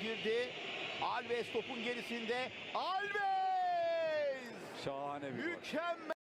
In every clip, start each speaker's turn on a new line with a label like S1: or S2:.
S1: girdi. Alves topun gerisinde. Alves!
S2: Şahane bir gol.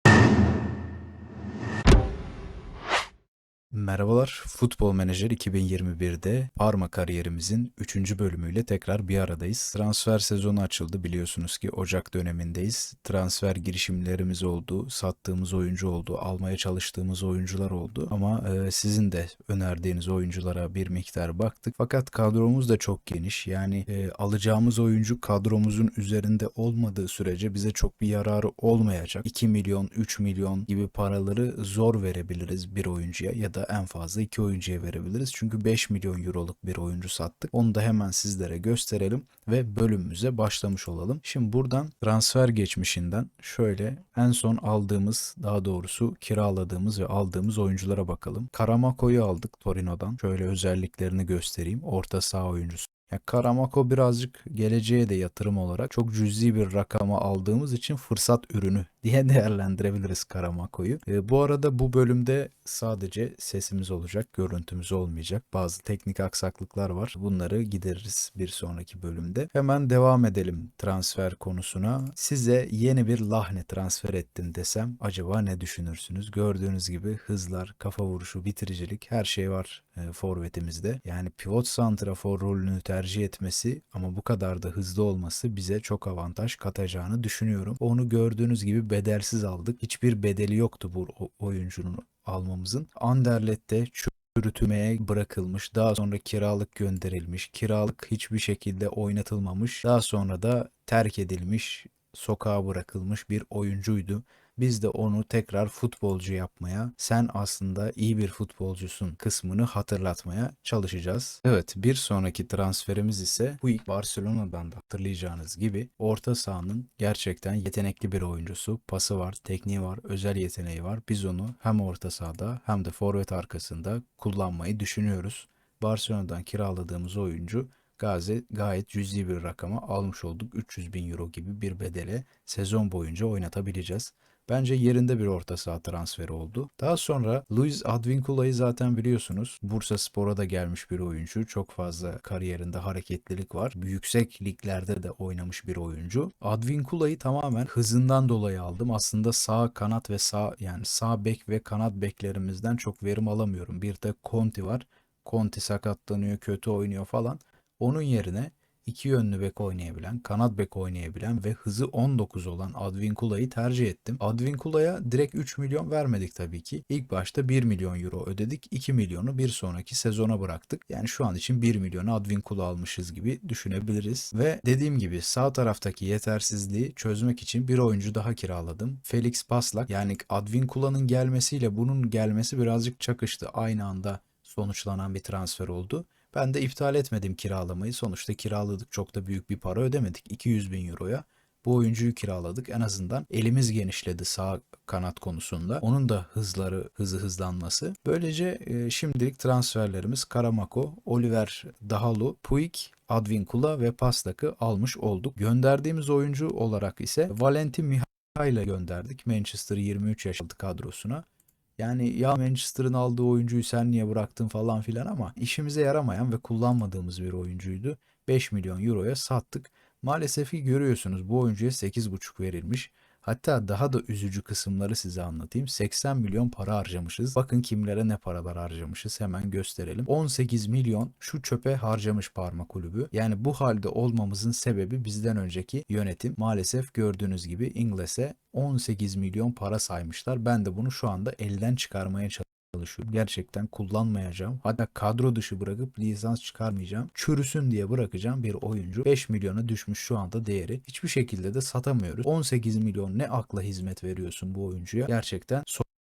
S3: Merhabalar, Futbol Menajer 2021'de Parma kariyerimizin 3. bölümüyle tekrar bir aradayız. Transfer sezonu açıldı biliyorsunuz ki Ocak dönemindeyiz. Transfer girişimlerimiz oldu, sattığımız oyuncu oldu, almaya çalıştığımız oyuncular oldu. Ama e, sizin de önerdiğiniz oyunculara bir miktar baktık. Fakat kadromuz da çok geniş. Yani e, alacağımız oyuncu kadromuzun üzerinde olmadığı sürece bize çok bir yararı olmayacak. 2 milyon, 3 milyon gibi paraları zor verebiliriz bir oyuncuya ya da en fazla iki oyuncuya verebiliriz. Çünkü 5 milyon euroluk bir oyuncu sattık. Onu da hemen sizlere gösterelim ve bölümümüze başlamış olalım. Şimdi buradan transfer geçmişinden şöyle en son aldığımız daha doğrusu kiraladığımız ve aldığımız oyunculara bakalım. Karamako'yu aldık Torino'dan. Şöyle özelliklerini göstereyim. Orta saha oyuncusu. Ya Karamako birazcık geleceğe de yatırım olarak çok cüzi bir rakama aldığımız için fırsat ürünü diye değerlendirebiliriz Karamako'yu. E, bu arada bu bölümde sadece sesimiz olacak, görüntümüz olmayacak. Bazı teknik aksaklıklar var. Bunları gideririz bir sonraki bölümde. Hemen devam edelim transfer konusuna. Size yeni bir Lahne transfer ettim desem acaba ne düşünürsünüz? Gördüğünüz gibi hızlar, kafa vuruşu, bitiricilik her şey var e, forvetimizde. Yani pivot santrafor rolünü tercih etmesi ama bu kadar da hızlı olması bize çok avantaj katacağını düşünüyorum. Onu gördüğünüz gibi bedelsiz aldık. Hiçbir bedeli yoktu bu oyuncunun almamızın. Anderlet'te çürütmeye bırakılmış. Daha sonra kiralık gönderilmiş. Kiralık hiçbir şekilde oynatılmamış. Daha sonra da terk edilmiş, sokağa bırakılmış bir oyuncuydu. Biz de onu tekrar futbolcu yapmaya, sen aslında iyi bir futbolcusun kısmını hatırlatmaya çalışacağız. Evet, bir sonraki transferimiz ise bu Barcelona'dan da hatırlayacağınız gibi orta sahanın gerçekten yetenekli bir oyuncusu. Pası var, tekniği var, özel yeteneği var. Biz onu hem orta sahada hem de forvet arkasında kullanmayı düşünüyoruz. Barcelona'dan kiraladığımız oyuncu Gazi gayet cüzi bir rakama almış olduk. 300 bin euro gibi bir bedele sezon boyunca oynatabileceğiz. Bence yerinde bir orta saha transferi oldu. Daha sonra Luis Advincula'yı zaten biliyorsunuz. Bursa Spor'a da gelmiş bir oyuncu. Çok fazla kariyerinde hareketlilik var. Yüksek liglerde de oynamış bir oyuncu. Advincula'yı tamamen hızından dolayı aldım. Aslında sağ kanat ve sağ yani sağ bek ve kanat beklerimizden çok verim alamıyorum. Bir de Conti var. Conti sakatlanıyor, kötü oynuyor falan. Onun yerine iki yönlü bek oynayabilen, kanat bek oynayabilen ve hızı 19 olan Advincula'yı tercih ettim. Advincula'ya direkt 3 milyon vermedik tabii ki. İlk başta 1 milyon euro ödedik. 2 milyonu bir sonraki sezona bıraktık. Yani şu an için 1 milyonu Advincula almışız gibi düşünebiliriz. Ve dediğim gibi sağ taraftaki yetersizliği çözmek için bir oyuncu daha kiraladım. Felix Paslak. Yani Advincula'nın gelmesiyle bunun gelmesi birazcık çakıştı. Aynı anda sonuçlanan bir transfer oldu. Ben de iptal etmedim kiralamayı. Sonuçta kiraladık çok da büyük bir para ödemedik. 200 bin euroya bu oyuncuyu kiraladık. En azından elimiz genişledi sağ kanat konusunda. Onun da hızları, hızı hızlanması. Böylece e, şimdilik transferlerimiz Karamako, Oliver Dahalu, Puig, Advincula ve Pastak'ı almış olduk. Gönderdiğimiz oyuncu olarak ise Valentin Mihail'e gönderdik. Manchester 23 yaş kadrosuna. Yani ya Manchester'ın aldığı oyuncuyu sen niye bıraktın falan filan ama işimize yaramayan ve kullanmadığımız bir oyuncuydu. 5 milyon euroya sattık. Maalesef ki görüyorsunuz bu oyuncuya 8,5 verilmiş. Hatta daha da üzücü kısımları size anlatayım. 80 milyon para harcamışız. Bakın kimlere ne paralar harcamışız hemen gösterelim. 18 milyon şu çöpe harcamış parma kulübü. Yani bu halde olmamızın sebebi bizden önceki yönetim. Maalesef gördüğünüz gibi İngiliz'e 18 milyon para saymışlar. Ben de bunu şu anda elden çıkarmaya çalışıyorum Gerçekten kullanmayacağım. Hatta kadro dışı bırakıp lisans çıkarmayacağım. Çürüsün diye bırakacağım bir oyuncu. 5 milyona düşmüş şu anda değeri. Hiçbir şekilde de satamıyoruz. 18 milyon ne akla hizmet veriyorsun bu oyuncuya? Gerçekten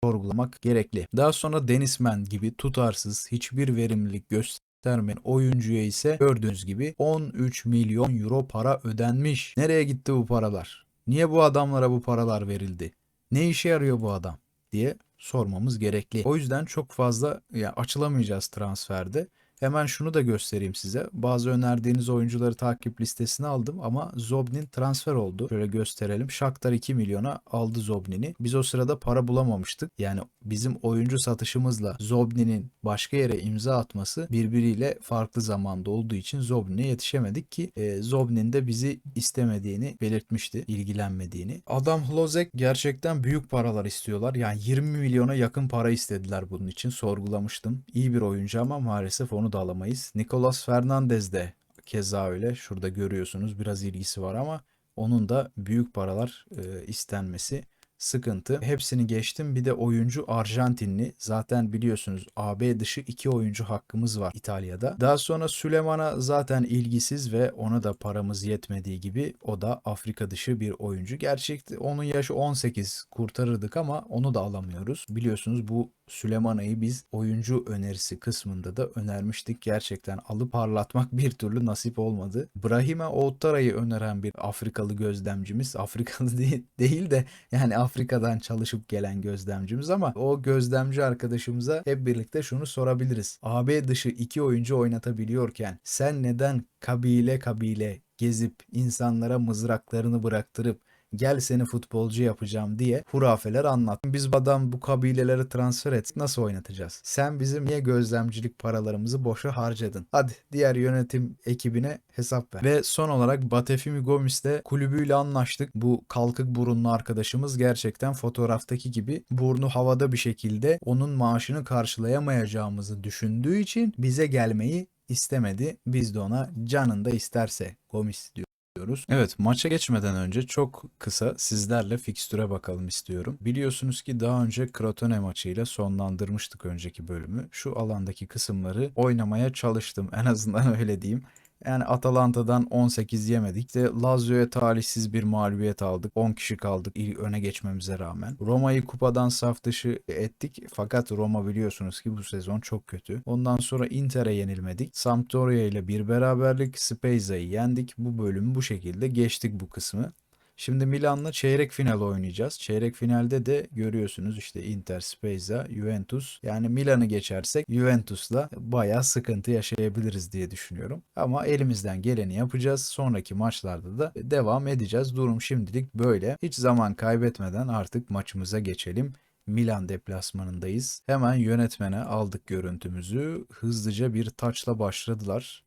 S3: sorgulamak gerekli. Daha sonra Denizmen gibi tutarsız, hiçbir verimlilik göstermeyen oyuncuya ise gördüğünüz gibi 13 milyon euro para ödenmiş. Nereye gitti bu paralar? Niye bu adamlara bu paralar verildi? Ne işe yarıyor bu adam? diye sormamız gerekli. O yüzden çok fazla ya açılamayacağız transferde. Hemen şunu da göstereyim size. Bazı önerdiğiniz oyuncuları takip listesine aldım ama Zobnin transfer oldu. Şöyle gösterelim. Shakhtar 2 milyona aldı Zobnin'i. Biz o sırada para bulamamıştık. Yani bizim oyuncu satışımızla Zobnin'in başka yere imza atması birbiriyle farklı zamanda olduğu için Zobnin'e yetişemedik ki e, Zobnin de bizi istemediğini belirtmişti, ilgilenmediğini. Adam Hlozek gerçekten büyük paralar istiyorlar. Yani 20 milyona yakın para istediler bunun için. Sorgulamıştım. İyi bir oyuncu ama maalesef onu da alamayız. Nicolas Fernandez de keza öyle. Şurada görüyorsunuz biraz ilgisi var ama onun da büyük paralar e, istenmesi sıkıntı. Hepsini geçtim. Bir de oyuncu Arjantinli. Zaten biliyorsunuz AB dışı iki oyuncu hakkımız var İtalya'da. Daha sonra Süleyman'a zaten ilgisiz ve ona da paramız yetmediği gibi o da Afrika dışı bir oyuncu. Gerçekte onun yaşı 18 kurtarırdık ama onu da alamıyoruz. Biliyorsunuz bu Süleyman'ı biz oyuncu önerisi kısmında da önermiştik. Gerçekten alıp parlatmak bir türlü nasip olmadı. Brahime Outara'yı öneren bir Afrikalı gözlemcimiz. Afrikalı değil, değil de yani Afrika'dan çalışıp gelen gözlemcimiz ama o gözlemci arkadaşımıza hep birlikte şunu sorabiliriz. AB dışı iki oyuncu oynatabiliyorken sen neden kabile kabile gezip insanlara mızraklarını bıraktırıp gel seni futbolcu yapacağım diye hurafeler anlat. Biz adam bu kabileleri transfer et. Nasıl oynatacağız? Sen bizim niye gözlemcilik paralarımızı boşa harcadın? Hadi diğer yönetim ekibine hesap ver. Ve son olarak Batefimi Gomis'le kulübüyle anlaştık. Bu kalkık burunlu arkadaşımız gerçekten fotoğraftaki gibi burnu havada bir şekilde onun maaşını karşılayamayacağımızı düşündüğü için bize gelmeyi istemedi. Biz de ona canında isterse Gomis diyor diyoruz. Evet maça geçmeden önce çok kısa sizlerle fikstüre bakalım istiyorum. Biliyorsunuz ki daha önce Crotone maçıyla sonlandırmıştık önceki bölümü. Şu alandaki kısımları oynamaya çalıştım en azından öyle diyeyim. Yani Atalanta'dan 18 yemedik. İşte Lazio'ya talihsiz bir mağlubiyet aldık. 10 kişi kaldık ilk öne geçmemize rağmen. Roma'yı kupadan saf dışı ettik. Fakat Roma biliyorsunuz ki bu sezon çok kötü. Ondan sonra Inter'e yenilmedik. Sampdoria ile bir beraberlik. Spezia''yı yendik. Bu bölümü bu şekilde geçtik bu kısmı. Şimdi Milan'la çeyrek final oynayacağız. Çeyrek finalde de görüyorsunuz işte Inter, Spezia, Juventus. Yani Milan'ı geçersek Juventus'la bayağı sıkıntı yaşayabiliriz diye düşünüyorum. Ama elimizden geleni yapacağız. Sonraki maçlarda da devam edeceğiz. Durum şimdilik böyle. Hiç zaman kaybetmeden artık maçımıza geçelim. Milan deplasmanındayız. Hemen yönetmene aldık görüntümüzü. Hızlıca bir taçla başladılar.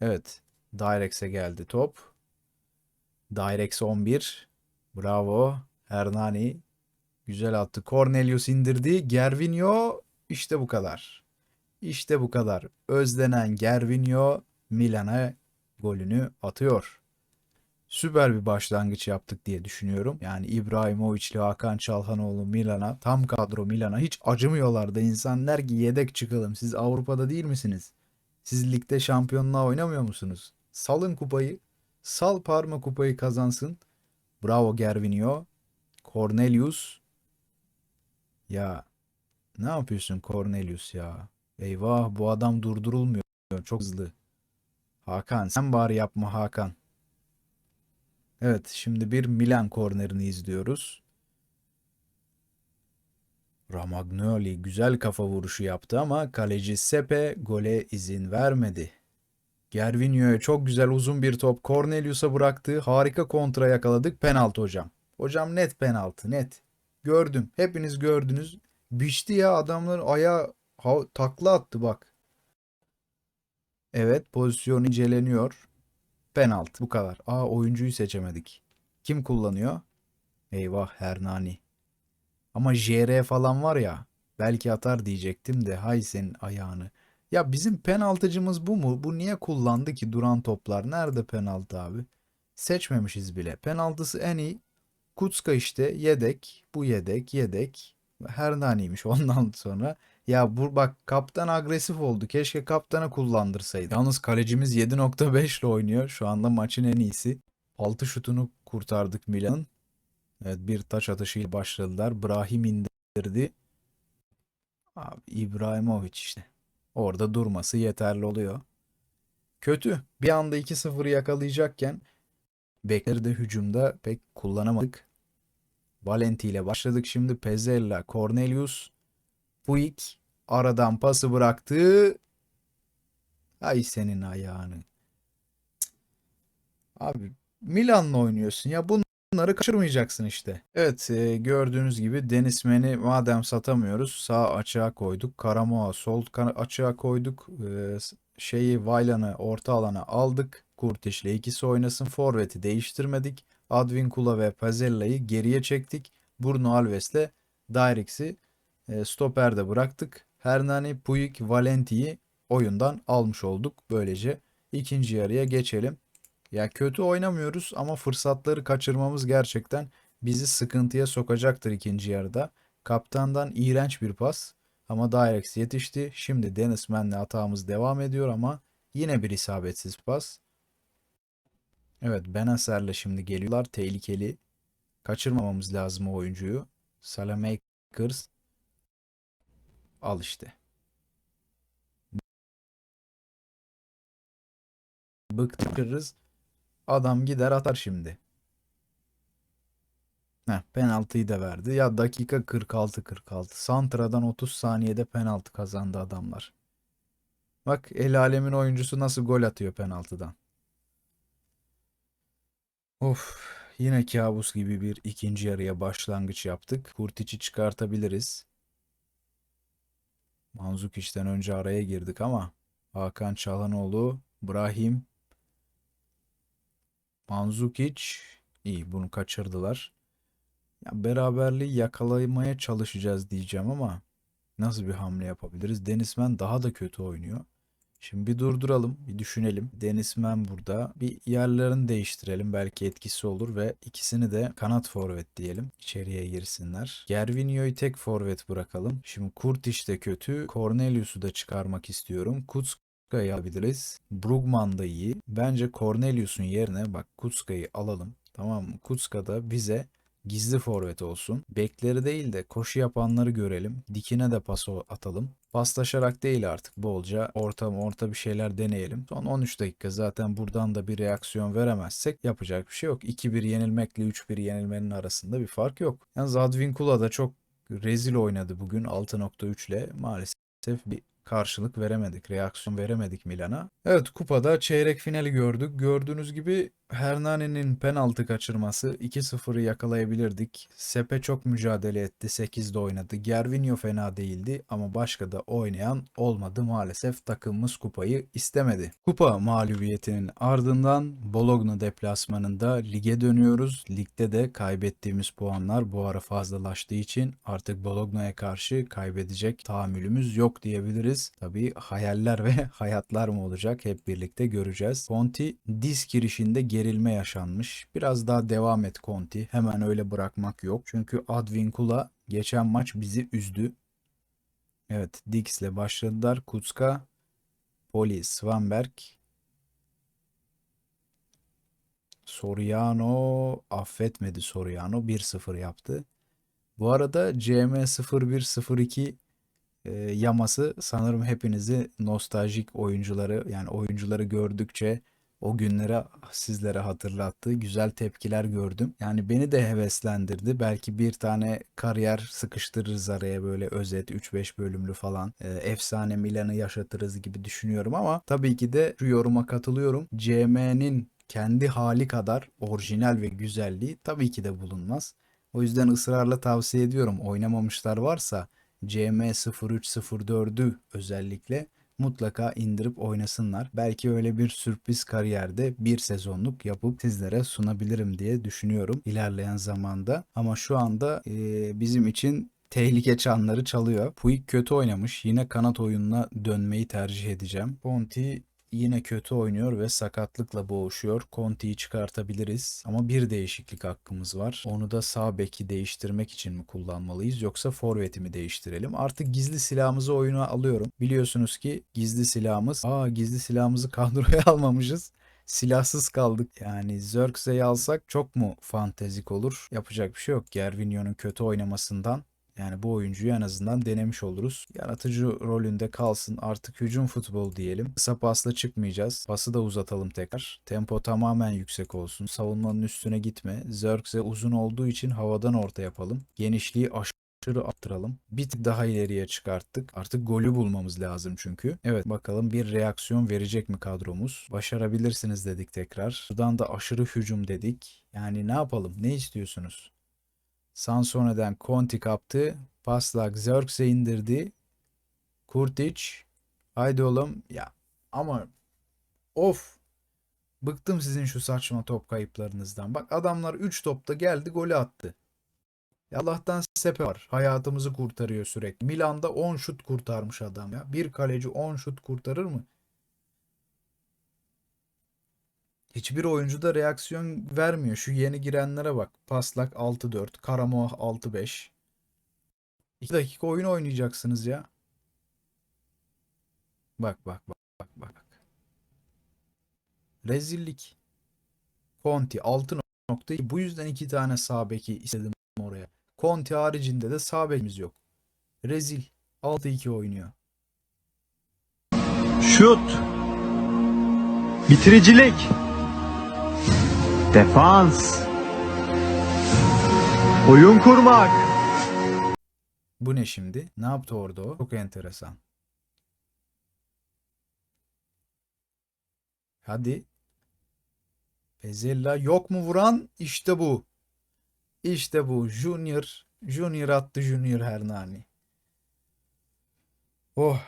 S3: Evet. Direx'e geldi top. Direx 11. Bravo. Hernani. Güzel attı. Cornelius indirdi. Gervinho. İşte bu kadar. İşte bu kadar. Özlenen Gervinho Milan'a golünü atıyor. Süper bir başlangıç yaptık diye düşünüyorum. Yani İbrahimovic'li Hakan Çalhanoğlu Milan'a, tam kadro Milan'a hiç acımıyorlar da insan ki yedek çıkalım. Siz Avrupa'da değil misiniz? Siz ligde şampiyonluğa oynamıyor musunuz? Salın kupayı. Sal Parma kupayı kazansın. Bravo Gervinho. Cornelius. Ya ne yapıyorsun Cornelius ya? Eyvah bu adam durdurulmuyor. Çok hızlı. Hakan sen bari yapma Hakan. Evet şimdi bir Milan kornerini izliyoruz. Ramagnoli güzel kafa vuruşu yaptı ama kaleci Sepe gole izin vermedi. Gervinho'ya çok güzel uzun bir top Cornelius'a bıraktı. Harika kontra yakaladık. Penaltı hocam. Hocam net penaltı net. Gördüm. Hepiniz gördünüz. Biçti ya adamların ayağı ha- takla attı bak. Evet pozisyon inceleniyor. Penaltı bu kadar. Aa oyuncuyu seçemedik. Kim kullanıyor? Eyvah Hernani. Ama JR falan var ya belki atar diyecektim de hay senin ayağını. Ya bizim penaltıcımız bu mu? Bu niye kullandı ki duran toplar? Nerede penaltı abi? Seçmemişiz bile. Penaltısı en iyi. Kutska işte yedek. Bu yedek yedek. Hernani'ymiş ondan sonra. Ya bu bak kaptan agresif oldu. Keşke kaptanı kullandırsaydı. Yalnız kalecimiz 7.5 ile oynuyor. Şu anda maçın en iyisi. 6 şutunu kurtardık Milan'ın. Evet bir taç atışıyla başladılar. Brahim indirdi. Abi İbrahimovic işte. Orada durması yeterli oluyor. Kötü. Bir anda 2-0'ı yakalayacakken bekleri de hücumda pek kullanamadık. Valenti ile başladık şimdi. Pezzella, Cornelius, Puig, Aradan pası bıraktı. Ay senin ayağını. Abi Milan'la oynuyorsun ya bunları kaçırmayacaksın işte. Evet e, gördüğünüz gibi Denizmen'i madem satamıyoruz sağ açığa koyduk. Karamoa sol açığa koyduk. E, şeyi Vaylan'ı orta alana aldık. Kurtiş'le ikisi oynasın. Forvet'i değiştirmedik. Advincula ve Pazella'yı geriye çektik. Bruno Alves'le Dyrix'i e, stoperde bıraktık. Hernani, Puig, Valenti'yi oyundan almış olduk. Böylece ikinci yarıya geçelim. Ya kötü oynamıyoruz ama fırsatları kaçırmamız gerçekten bizi sıkıntıya sokacaktır ikinci yarıda. Kaptandan iğrenç bir pas ama Dyrex yetişti. Şimdi Dennis Man'le hatamız devam ediyor ama yine bir isabetsiz pas. Evet Benacer'le şimdi geliyorlar. Tehlikeli. Kaçırmamamız lazım o oyuncuyu. Salamakers al işte. Bıktırırız. Adam gider atar şimdi. Heh, penaltıyı da verdi. Ya dakika 46-46. Santra'dan 30 saniyede penaltı kazandı adamlar. Bak el alemin oyuncusu nasıl gol atıyor penaltıdan. Of yine kabus gibi bir ikinci yarıya başlangıç yaptık. Kurtiç'i çıkartabiliriz. Manzukic'den önce araya girdik ama Hakan Çalhanoğlu, Brahim, Manzukic iyi bunu kaçırdılar. Ya beraberliği yakalamaya çalışacağız diyeceğim ama nasıl bir hamle yapabiliriz? Denizmen daha da kötü oynuyor. Şimdi bir durduralım, bir düşünelim. Denizmen burada. Bir yerlerini değiştirelim. Belki etkisi olur ve ikisini de kanat forvet diyelim. İçeriye girsinler. Gervinho'yu tek forvet bırakalım. Şimdi Kurtiş de kötü. Cornelius'u da çıkarmak istiyorum. Kutska'yı alabiliriz. Brugman da iyi. Bence Cornelius'un yerine bak Kutska'yı alalım. Tamam mı? Kutska da bize gizli forvet olsun. Bekleri değil de koşu yapanları görelim. Dikine de pas atalım. Paslaşarak değil artık bolca orta orta bir şeyler deneyelim. Son 13 dakika zaten buradan da bir reaksiyon veremezsek yapacak bir şey yok. 2-1 yenilmekle 3-1 yenilmenin arasında bir fark yok. Yalnız Advincula da çok rezil oynadı bugün 6.3 ile maalesef bir karşılık veremedik, reaksiyon veremedik Milan'a. Evet kupada çeyrek finali gördük. Gördüğünüz gibi Hernane'nin penaltı kaçırması 2-0'ı yakalayabilirdik. Sepe çok mücadele etti. 8'de oynadı. Gervinho fena değildi ama başka da oynayan olmadı maalesef. Takımımız kupayı istemedi. Kupa mağlubiyetinin ardından Bologna deplasmanında lige dönüyoruz. Ligde de kaybettiğimiz puanlar bu ara fazlalaştığı için artık Bologna'ya karşı kaybedecek tahammülümüz yok diyebiliriz. Tabii hayaller ve hayatlar mı olacak hep birlikte göreceğiz. Conti diz girişinde gerilme yaşanmış. Biraz daha devam et Conti. Hemen öyle bırakmak yok. Çünkü Advincula geçen maç bizi üzdü. Evet Dix'le başladılar. Kutska, Poli, Svanberg, Soriano affetmedi Soriano 1-0 yaptı. Bu arada CM0102 e, yaması sanırım hepinizi nostaljik oyuncuları yani oyuncuları gördükçe o günlere sizlere hatırlattı. Güzel tepkiler gördüm. Yani beni de heveslendirdi. Belki bir tane kariyer sıkıştırırız araya böyle özet 3-5 bölümlü falan. E, efsane Milan'ı yaşatırız gibi düşünüyorum ama tabii ki de şu yoruma katılıyorum. CM'nin kendi hali kadar orijinal ve güzelliği tabii ki de bulunmaz. O yüzden ısrarla tavsiye ediyorum. Oynamamışlar varsa CM0304'ü özellikle mutlaka indirip oynasınlar. Belki öyle bir sürpriz kariyerde bir sezonluk yapıp sizlere sunabilirim diye düşünüyorum ilerleyen zamanda. Ama şu anda e, bizim için tehlike çanları çalıyor. Puig kötü oynamış. Yine kanat oyununa dönmeyi tercih edeceğim. Conti yine kötü oynuyor ve sakatlıkla boğuşuyor. Conti'yi çıkartabiliriz ama bir değişiklik hakkımız var. Onu da sağ beki değiştirmek için mi kullanmalıyız yoksa forveti mi değiştirelim? Artık gizli silahımızı oyuna alıyorum. Biliyorsunuz ki gizli silahımız, aa gizli silahımızı kadroya almamışız. Silahsız kaldık. Yani Zerx'e alsak çok mu fantezik olur? Yapacak bir şey yok. Gervinho'nun kötü oynamasından yani bu oyuncuyu en azından denemiş oluruz. Yaratıcı rolünde kalsın artık hücum futbol diyelim. Kısa pasla çıkmayacağız. Pası da uzatalım tekrar. Tempo tamamen yüksek olsun. Savunmanın üstüne gitme. Zerx'e uzun olduğu için havadan orta yapalım. Genişliği aşırı aşırı arttıralım. Bir tık daha ileriye çıkarttık. Artık golü bulmamız lazım çünkü. Evet bakalım bir reaksiyon verecek mi kadromuz? Başarabilirsiniz dedik tekrar. Buradan da aşırı hücum dedik. Yani ne yapalım? Ne istiyorsunuz? Sansone'den Conti kaptı. Paslak Zerks'e indirdi. Kurtic. Haydi oğlum. Ya ama of. Bıktım sizin şu saçma top kayıplarınızdan. Bak adamlar 3 topta geldi golü attı. Ya Allah'tan Sepe var. Hayatımızı kurtarıyor sürekli. Milan'da 10 şut kurtarmış adam ya. Bir kaleci 10 şut kurtarır mı? Hiçbir oyuncu da reaksiyon vermiyor. Şu yeni girenlere bak. Paslak 6-4, Karamoh 6-5. 2 dakika oyun oynayacaksınız ya. Bak bak bak bak bak. Rezillik. Conti 6 noktayı bu yüzden iki tane sağ beki istedim oraya. Conti haricinde de sağ bekimiz yok. Rezil. 6-2 oynuyor.
S2: Şut. Bitiricilik. Defans. Oyun kurmak.
S3: Bu ne şimdi? Ne yaptı orada o? Çok enteresan. Hadi. Pezella yok mu vuran? İşte bu. İşte bu. Junior. Junior attı Junior Hernani. Oh.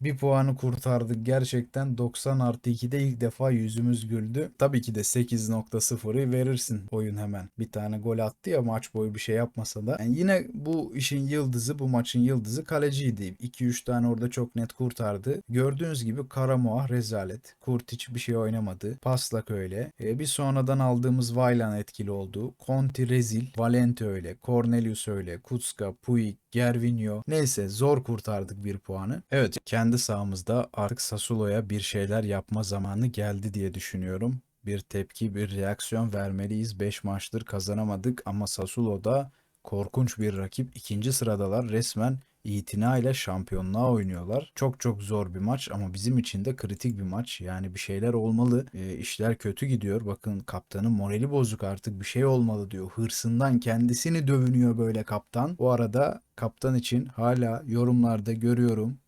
S3: Bir puanı kurtardık. Gerçekten 90 artı 2'de ilk defa yüzümüz güldü. Tabii ki de 8.0'ı verirsin oyun hemen. Bir tane gol attı ya maç boyu bir şey yapmasa da. Yani yine bu işin yıldızı, bu maçın yıldızı kaleciydi. 2-3 tane orada çok net kurtardı. Gördüğünüz gibi Karamoa rezalet. Kurtic bir şey oynamadı. Paslak öyle. E, bir sonradan aldığımız Vaylan etkili oldu. Conti rezil. Valente öyle. Cornelius öyle. Kutska, Puig, Gervinho. Neyse zor kurtardık bir puanı. Evet kendi sahamızda artık Sassuolo'ya bir şeyler yapma zamanı geldi diye düşünüyorum. Bir tepki, bir reaksiyon vermeliyiz. 5 maçtır kazanamadık ama Sassuolo'da korkunç bir rakip. İkinci sıradalar resmen itina ile şampiyonluğa oynuyorlar. Çok çok zor bir maç ama bizim için de kritik bir maç. Yani bir şeyler olmalı. E, işler kötü gidiyor. Bakın kaptanın morali bozuk artık bir şey olmalı diyor. Hırsından kendisini dövünüyor böyle kaptan. Bu arada kaptan için hala yorumlarda görüyorum.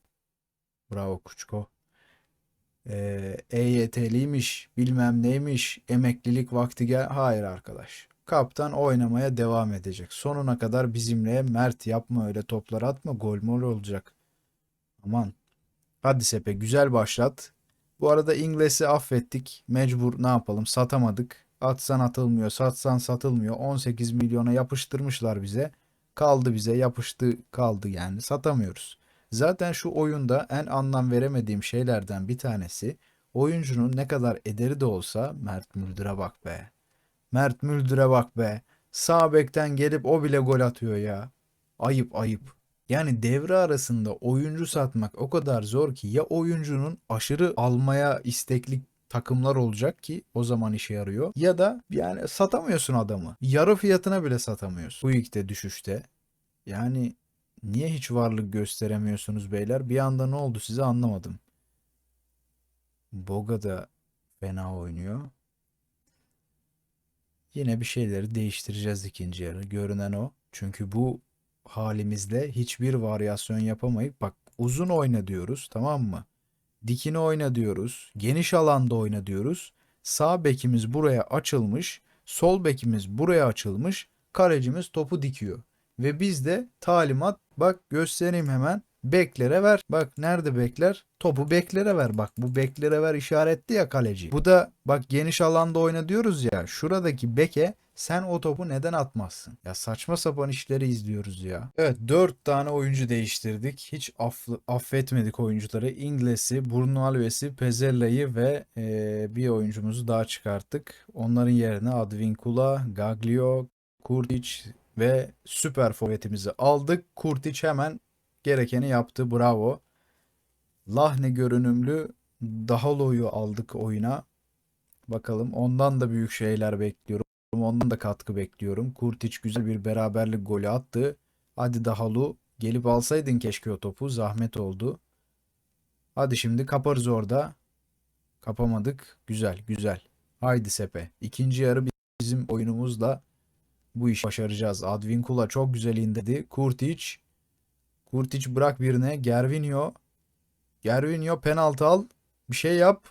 S3: Bravo Kuçko. Ee, EYT'liymiş, bilmem neymiş, emeklilik vakti gel. Hayır arkadaş. Kaptan oynamaya devam edecek. Sonuna kadar bizimle Mert yapma öyle toplar atma gol mol olacak. Aman. Hadi Sepe güzel başlat. Bu arada İngiliz'i affettik. Mecbur ne yapalım satamadık. Atsan atılmıyor, satsan satılmıyor. 18 milyona yapıştırmışlar bize. Kaldı bize yapıştı kaldı yani satamıyoruz. Zaten şu oyunda en anlam veremediğim şeylerden bir tanesi oyuncunun ne kadar ederi de olsa Mert Müldür'e bak be. Mert Müldür'e bak be. Sağ bekten gelip o bile gol atıyor ya. Ayıp ayıp. Yani devre arasında oyuncu satmak o kadar zor ki ya oyuncunun aşırı almaya istekli takımlar olacak ki o zaman işe yarıyor. Ya da yani satamıyorsun adamı. Yarı fiyatına bile satamıyorsun. Bu ilk düşüşte. Yani niye hiç varlık gösteremiyorsunuz beyler? Bir anda ne oldu size anlamadım. Boga da fena oynuyor. Yine bir şeyleri değiştireceğiz ikinci yarı. Görünen o. Çünkü bu halimizle hiçbir varyasyon yapamayıp bak uzun oyna diyoruz tamam mı? Dikine oyna diyoruz. Geniş alanda oyna diyoruz. Sağ bekimiz buraya açılmış. Sol bekimiz buraya açılmış. Kalecimiz topu dikiyor. Ve biz de talimat bak göstereyim hemen. Beklere ver. Bak nerede bekler? Topu beklere ver. Bak bu beklere ver işaretli ya kaleci. Bu da bak geniş alanda oyna diyoruz ya. Şuradaki beke sen o topu neden atmazsın? Ya saçma sapan işleri izliyoruz ya. Evet 4 tane oyuncu değiştirdik. Hiç aff- affetmedik oyuncuları. İngiliz'i, Bruno Alves'i, Pezzella'yı ve eee, bir oyuncumuzu daha çıkarttık. Onların yerine Advincula, Gaglio, Kurtic ve süper forvetimizi aldık. Kurtic hemen gerekeni yaptı. Bravo. Lahne görünümlü Dahalo'yu aldık oyuna. Bakalım ondan da büyük şeyler bekliyorum. Ondan da katkı bekliyorum. Kurtic güzel bir beraberlik golü attı. Hadi Dahalu gelip alsaydın keşke o topu. Zahmet oldu. Hadi şimdi kaparız orada. Kapamadık. Güzel güzel. Haydi Sepe. İkinci yarı bizim oyunumuzla Bu işi başaracağız. Advincula çok güzel indirdi. Kurtic. Kurtic bırak birine. Gervinho. Gervinho penaltı al. Bir şey yap.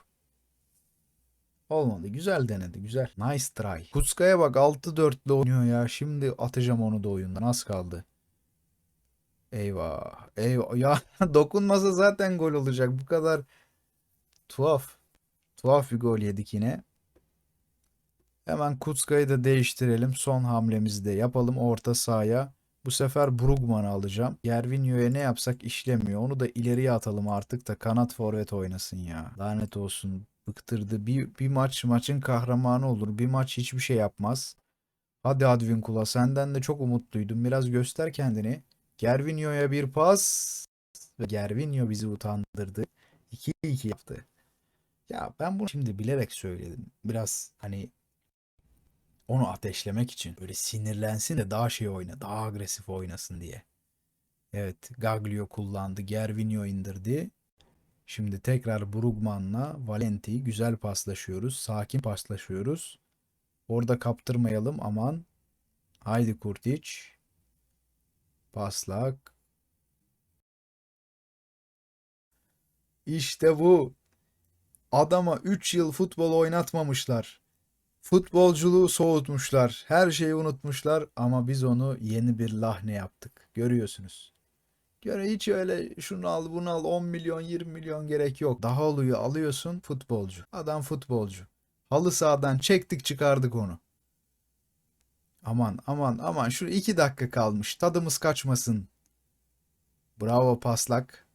S3: Olmadı. Güzel denedi. Güzel. Nice try. Kutskaya bak 6-4'le oynuyor ya. Şimdi atacağım onu da oyundan. Az kaldı. Eyvah. Eyvah. Ya dokunmasa zaten gol olacak. Bu kadar tuhaf. Tuhaf bir gol yedik yine. Hemen Kutska'yı da değiştirelim. Son hamlemizi de yapalım orta sahaya. Bu sefer Brugman'ı alacağım. Gervinho'ya ne yapsak işlemiyor. Onu da ileriye atalım artık da kanat forvet oynasın ya. Lanet olsun. Bıktırdı. Bir, bir maç maçın kahramanı olur. Bir maç hiçbir şey yapmaz. Hadi Advincula senden de çok umutluydum. Biraz göster kendini. Gervinho'ya bir pas. Ve Gervinho bizi utandırdı. 2-2 yaptı. Ya ben bunu şimdi bilerek söyledim. Biraz hani onu ateşlemek için. Böyle sinirlensin de daha şey oyna, daha agresif oynasın diye. Evet, Gaglio kullandı, Gervinho indirdi. Şimdi tekrar Brugman'la Valenti güzel paslaşıyoruz, sakin paslaşıyoruz. Orada kaptırmayalım aman. Haydi Kurtic. Paslak. İşte bu. Adama 3 yıl futbol oynatmamışlar. Futbolculuğu soğutmuşlar. Her şeyi unutmuşlar ama biz onu yeni bir lahne yaptık. Görüyorsunuz. Göre hiç öyle şunu al bunu al 10 milyon 20 milyon gerek yok. Daha oluyor alıyorsun futbolcu. Adam futbolcu. Halı sahadan çektik çıkardık onu. Aman aman aman şu 2 dakika kalmış. Tadımız kaçmasın. Bravo paslak.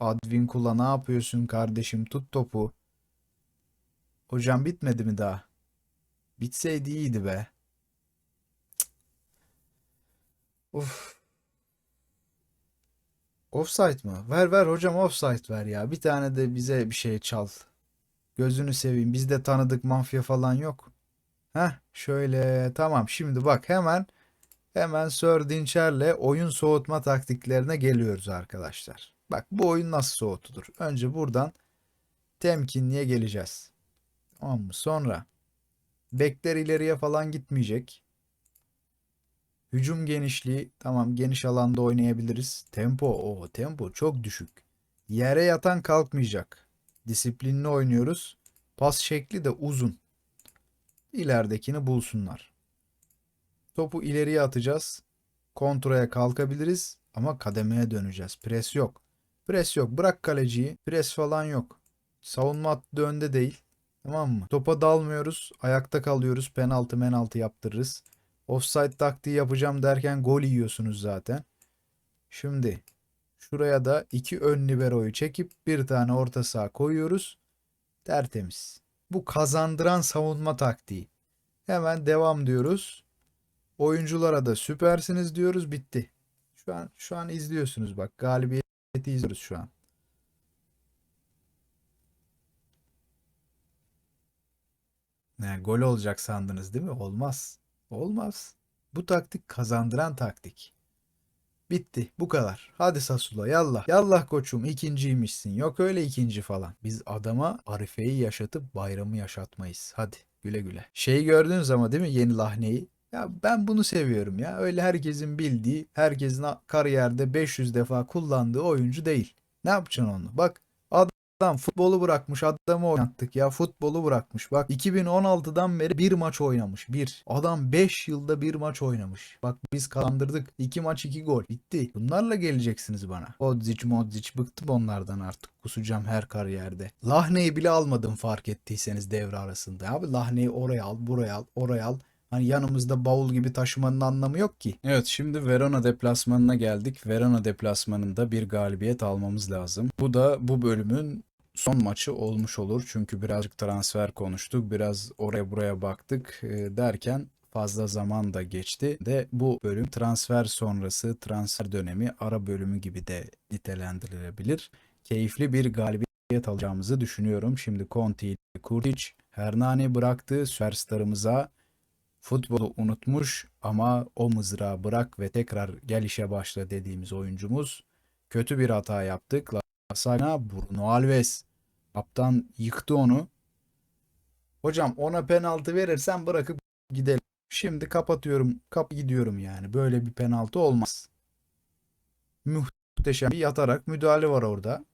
S3: Advincula ne yapıyorsun kardeşim? Tut topu. Hocam bitmedi mi daha? Bitseydi iyiydi be. Of. Offside mı? Ver ver hocam offside ver ya. Bir tane de bize bir şey çal. Gözünü seveyim. Bizde tanıdık mafya falan yok. Heh şöyle tamam şimdi bak hemen hemen Sir Dinçer'le oyun soğutma taktiklerine geliyoruz arkadaşlar. Bak bu oyun nasıl soğutulur? Önce buradan temkinliğe geleceğiz. Tamam mı? Sonra bekler ileriye falan gitmeyecek. Hücum genişliği tamam geniş alanda oynayabiliriz. Tempo o tempo çok düşük. Yere yatan kalkmayacak. Disiplinli oynuyoruz. Pas şekli de uzun. İleridekini bulsunlar. Topu ileriye atacağız. Kontraya kalkabiliriz ama kademeye döneceğiz. Pres yok. Pres yok. Bırak kaleciyi. Pres falan yok. Savunma hattı önde değil. Tamam mı? Topa dalmıyoruz. Ayakta kalıyoruz. Penaltı menaltı yaptırırız. Offside taktiği yapacağım derken gol yiyorsunuz zaten. Şimdi şuraya da iki ön liberoyu çekip bir tane orta saha koyuyoruz. Tertemiz. Bu kazandıran savunma taktiği. Hemen devam diyoruz. Oyunculara da süpersiniz diyoruz. Bitti. Şu an şu an izliyorsunuz bak. Galibiyeti izliyoruz şu an. Ne gol olacak sandınız değil mi? Olmaz. Olmaz. Bu taktik kazandıran taktik. Bitti. Bu kadar. Hadi Sasula yallah. Yallah koçum ikinciymişsin. Yok öyle ikinci falan. Biz adama Arife'yi yaşatıp bayramı yaşatmayız. Hadi güle güle. Şeyi gördünüz ama değil mi yeni lahneyi? Ya ben bunu seviyorum ya. Öyle herkesin bildiği, herkesin kariyerde 500 defa kullandığı oyuncu değil. Ne yapacaksın onu? Bak Adam futbolu bırakmış adamı oynattık ya futbolu bırakmış. Bak 2016'dan beri bir maç oynamış. Bir. Adam 5 yılda bir maç oynamış. Bak biz kazandırdık. 2 maç 2 gol. Bitti. Bunlarla geleceksiniz bana. Odzic Modzic bıktım onlardan artık. Kusacağım her kariyerde. Lahneyi bile almadım fark ettiyseniz devre arasında. Abi Lahneyi oraya al buraya al oraya al. Hani yanımızda bavul gibi taşımanın anlamı yok ki. Evet şimdi Verona deplasmanına geldik. Verona deplasmanında bir galibiyet almamız lazım. Bu da bu bölümün son maçı olmuş olur. Çünkü birazcık transfer konuştuk. Biraz oraya buraya baktık e, derken fazla zaman da geçti de bu bölüm transfer sonrası transfer dönemi ara bölümü gibi de nitelendirilebilir. Keyifli bir galibiyet alacağımızı düşünüyorum. Şimdi Conti ile Kurtic Hernani bıraktı süperstarımıza futbolu unutmuş ama o mızrağı bırak ve tekrar gel işe başla dediğimiz oyuncumuz kötü bir hata yaptık. Lasagna Bruno Alves kaptan yıktı onu. Hocam ona penaltı verirsen bırakıp gidelim. Şimdi kapatıyorum. Kap gidiyorum yani. Böyle bir penaltı olmaz. Muhteşem bir yatarak müdahale var orada.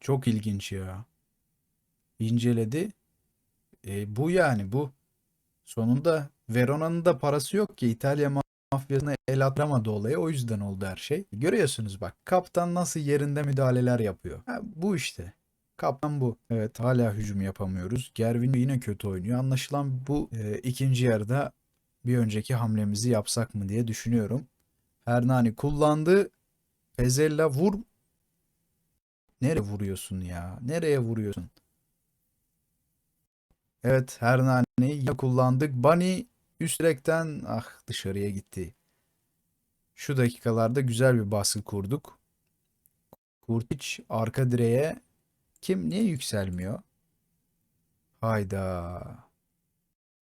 S3: Çok ilginç ya. İnceledi. E, bu yani bu. Sonunda Verona'nın da parası yok ki İtalya mafyasına el atamadı olaya. O yüzden oldu her şey. Görüyorsunuz bak kaptan nasıl yerinde müdahaleler yapıyor. Ha, bu işte. Kaptan bu. Evet hala hücum yapamıyoruz. Gervin yine kötü oynuyor. Anlaşılan bu e, ikinci yarıda bir önceki hamlemizi yapsak mı diye düşünüyorum. Hernani kullandı. Pezella vur. Nereye vuruyorsun ya? Nereye vuruyorsun? Evet Hernani'yi ya kullandık. Bani üst direkten ah dışarıya gitti. Şu dakikalarda güzel bir baskı kurduk. Kurtiç arka direğe kim niye yükselmiyor? Hayda.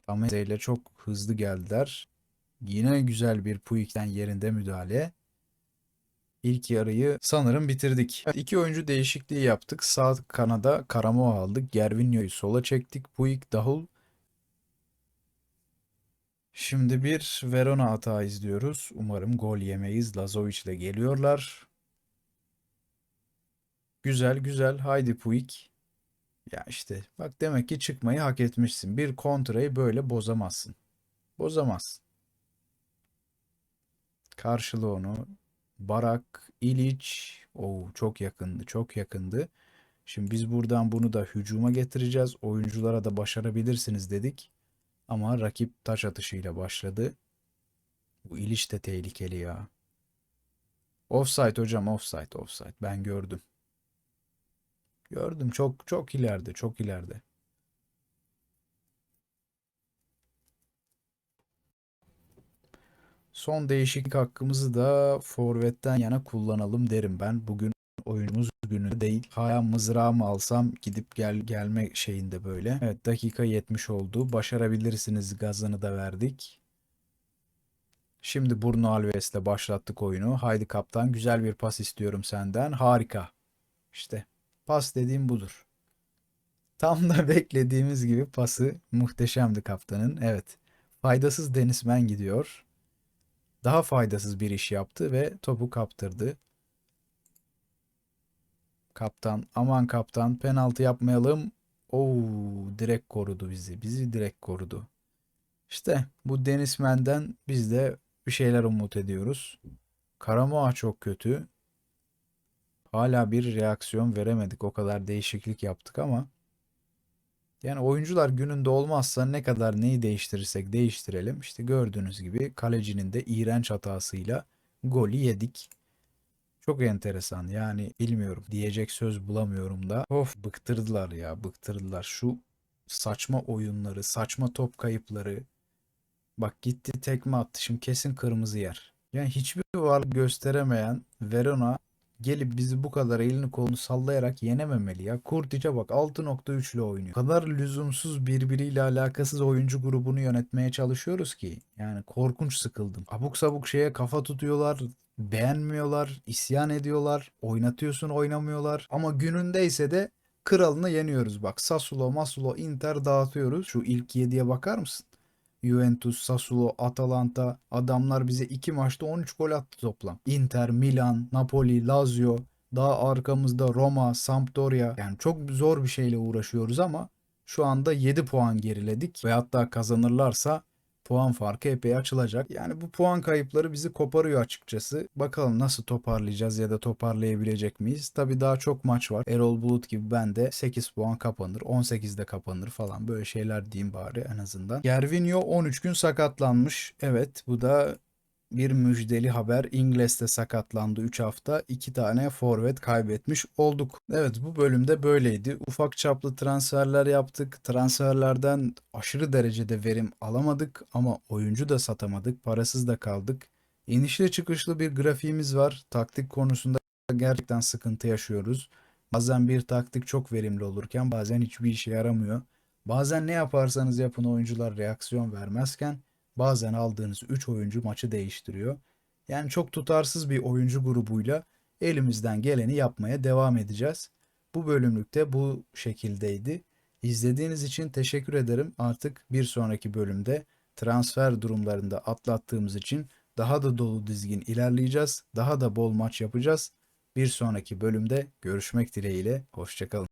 S3: Tameze ile çok hızlı geldiler. Yine güzel bir Puig'den yerinde müdahale. İlk yarıyı sanırım bitirdik. Evet, iki oyuncu değişikliği yaptık. Sağ kanada Karamoa aldık. Gervinho'yu sola çektik. Puig, Dahul. Şimdi bir Verona hata izliyoruz. Umarım gol yemeyiz. Lazovic ile geliyorlar. Güzel güzel. Haydi Puig. Ya işte bak demek ki çıkmayı hak etmişsin. Bir kontrayı böyle bozamazsın. Bozamazsın. Karşıla onu. Barak, İliç. Oo, çok yakındı, çok yakındı. Şimdi biz buradan bunu da hücuma getireceğiz. Oyunculara da başarabilirsiniz dedik. Ama rakip taş atışıyla başladı. Bu İliç de tehlikeli ya. Offside hocam, offside, offside. Ben gördüm. Gördüm çok çok ileride, çok ileride. Son değişiklik hakkımızı da forvetten yana kullanalım derim ben. Bugün oyunumuz günü değil. Hala mızrağımı alsam gidip gel gelme şeyinde böyle. Evet dakika 70 oldu. Başarabilirsiniz gazını da verdik. Şimdi Bruno Alves'le başlattık oyunu. Haydi kaptan güzel bir pas istiyorum senden. Harika. İşte pas dediğim budur. Tam da beklediğimiz gibi pası muhteşemdi kaptanın. Evet. Faydasız Denismen gidiyor daha faydasız bir iş yaptı ve topu kaptırdı. Kaptan, aman kaptan penaltı yapmayalım. Oo, direkt korudu bizi. Bizi direkt korudu. İşte bu Denismen'den biz de bir şeyler umut ediyoruz. Karamoa çok kötü. Hala bir reaksiyon veremedik. O kadar değişiklik yaptık ama yani oyuncular gününde olmazsa ne kadar neyi değiştirirsek değiştirelim. İşte gördüğünüz gibi kalecinin de iğrenç hatasıyla golü yedik. Çok enteresan yani bilmiyorum diyecek söz bulamıyorum da. Of bıktırdılar ya bıktırdılar. Şu saçma oyunları, saçma top kayıpları. Bak gitti tekme attı şimdi kesin kırmızı yer. Yani hiçbir varlık gösteremeyen Verona gelip bizi bu kadar elini kolunu sallayarak yenememeli ya. Kurtic'e bak 6.3 ile oynuyor. O kadar lüzumsuz birbiriyle alakasız oyuncu grubunu yönetmeye çalışıyoruz ki. Yani korkunç sıkıldım. Abuk sabuk şeye kafa tutuyorlar. Beğenmiyorlar, isyan ediyorlar, oynatıyorsun oynamıyorlar. Ama günündeyse de kralını yeniyoruz bak. Sassuolo, Masulo, Inter dağıtıyoruz. Şu ilk 7'ye bakar mısın? Juventus, Sassuolo, Atalanta adamlar bize iki maçta 13 gol attı toplam. Inter, Milan, Napoli, Lazio, daha arkamızda Roma, Sampdoria. Yani çok zor bir şeyle uğraşıyoruz ama şu anda 7 puan geriledik ve hatta kazanırlarsa puan farkı epey açılacak. Yani bu puan kayıpları bizi koparıyor açıkçası. Bakalım nasıl toparlayacağız ya da toparlayabilecek miyiz? Tabii daha çok maç var. Erol Bulut gibi ben de 8 puan kapanır, 18'de kapanır falan böyle şeyler diyeyim bari en azından. Gervinho 13 gün sakatlanmış. Evet bu da bir müjdeli haber. İngiliz de sakatlandı 3 hafta. 2 tane forvet kaybetmiş olduk. Evet bu bölümde böyleydi. Ufak çaplı transferler yaptık. Transferlerden aşırı derecede verim alamadık ama oyuncu da satamadık. Parasız da kaldık. İnişli çıkışlı bir grafiğimiz var. Taktik konusunda gerçekten sıkıntı yaşıyoruz. Bazen bir taktik çok verimli olurken bazen hiçbir işe yaramıyor. Bazen ne yaparsanız yapın oyuncular reaksiyon vermezken Bazen aldığınız 3 oyuncu maçı değiştiriyor. Yani çok tutarsız bir oyuncu grubuyla elimizden geleni yapmaya devam edeceğiz. Bu bölümlükte bu şekildeydi. İzlediğiniz için teşekkür ederim. Artık bir sonraki bölümde transfer durumlarında atlattığımız için daha da dolu dizgin ilerleyeceğiz. Daha da bol maç yapacağız. Bir sonraki bölümde görüşmek dileğiyle. Hoşçakalın.